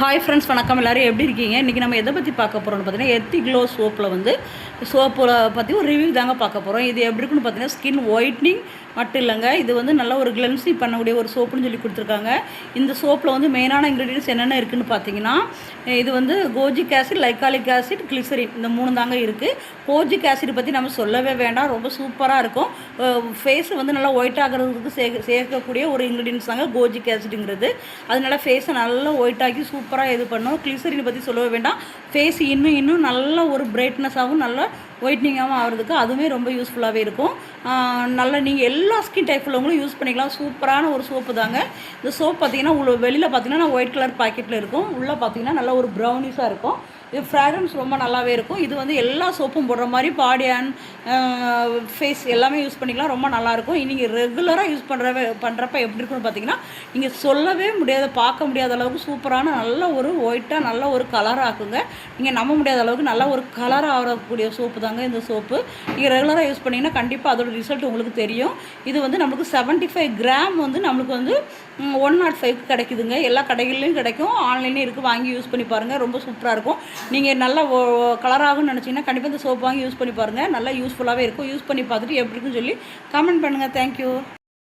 Hi friends வணக்கம். எல்லோரும் எப்படி இருக்கீங்க? இன்றைக்கி நம்ம எதை பற்றி பார்க்க போகிறோம்னு பார்த்தீங்கன்னா எத்தி க்ளோ சோப்பில் வந்து சோப்பில் பற்றி ஒரு ரிவ்யூ தாங்க பார்க்க போகிறோம் இது எப்படி இருக்குன்னு பார்த்தீங்கன்னா ஸ்கின் ஒயிட்னிங் மட்டும் இல்லைங்க. இது வந்து நல்ல ஒரு கிளென்சிங் பண்ணக்கூடிய ஒரு சோப்புன்னு சொல்லி கொடுத்துருக்காங்க. இந்த சோப்பில் வந்து மெயினான இன்க்ரீடியன்ஸ் என்னென்ன இருக்குதுன்னு பார்த்தீங்கன்னா இது வந்து kojic acid glycolic acid glycerin இந்த மூணு தாங்க இருக்குது கோஜிக் ஆசிட் பற்றி நம்ம சொல்லவே வேண்டாம். ரொம்ப சூப்பராக இருக்கும். ஃபேஸ் வந்து நல்லா ஒயிட் ஆகிறதுக்கு சேர்க்க சேர்க்கக்கூடிய ஒரு இன்க்ரீடியன்ஸ் தாங்க கோஜிக் ஆசிடுங்கிறது அதனால ஃபேஸை நல்லா ஒயிட் ஆக்கி சூப்பராக இது பண்ணும். கிளிசரின் பற்றி சொல்லவே வேண்டாம். ஃபேஸ் இன்னும் இன்னும் நல்ல ஒரு பிரைட்னஸாகவும் நல்லா ஒயிட்னிங்காகவும் ஆகிறதுக்கு அதுவுமே ரொம்ப யூஸ்ஃபுல்லாகவே இருக்கும். நல்ல நீங்கள் எல்லா ஸ்கின் டைப் உள்ளவங்களும் யூஸ் பண்ணிக்கலாம். சூப்பரான ஒரு சோப்பு தாங்க. இந்த சோப் பார்த்தீங்கன்னா உள்ள வெளியில் பார்த்தீங்கன்னா ஒயிட் கலர் பாக்கெட்டில் இருக்கும். உள்ளே பார்த்தீங்கன்னா நல்லா ஒரு ப்ரௌனிஸாக இருக்கும். இது ஃப்ராக்ரன்ஸ் ரொம்ப நல்லாவே இருக்கும். இது வந்து எல்லா சோப்பும் போடுற மாதிரி பாடி அண்ட் ஃபேஸ் எல்லாமே யூஸ் பண்ணிக்கலாம். ரொம்ப நல்லாயிருக்கும் நீங்கள் ரெகுலராக யூஸ் பண்ணுற பண்ணுறப்ப எப்படி இருக்குன்னு பார்த்தீங்கன்னா நீங்கள் சொல்லவே முடியாத. பார்க்க முடியாத அளவுக்கு சூப்பரான நல்ல ஒரு ஒயிட்டாக நல்ல ஒரு கலர் ஆக்குங்க. நீங்கள் நம்ப முடியாத அளவுக்கு நல்ல ஒரு கலர் ஆகக்கூடிய சோப்பு தான் தாங்க இந்த சோப்பு. நீங்கள் ரெகுலராக யூஸ் பண்ணிங்கன்னா கண்டிப்பாக அதோட ரிசல்ட் உங்களுக்கு தெரியும். இது வந்து நம்மளுக்கு செவன்ட்டி ஃபைவ் கிராம் வந்து நம்மளுக்கு வந்து ஒன் நாட் ஃபைவ் கிடைக்குதுங்க. எல்லா கடைகள்லையும் கிடைக்கும். ஆன்லைன்லேயும் இருக்குது வாங்கி யூஸ் பண்ணி பாருங்கள் ரொம்ப சூப்பராக இருக்கும். நீங்கள் நல்லா கலராகும்னு நினச்சிங்கன்னா கண்டிப்பாக இந்த சோப் வாங்கி யூஸ் பண்ணி பாருங்கள் நல்லா யூஸ்ஃபுல்லாகவே இருக்கும். யூஸ் பண்ணி பார்த்துட்டு எப்படி இருக்குன்னு சொல்லி கமெண்ட் பண்ணுங்கள் தேங்க்யூ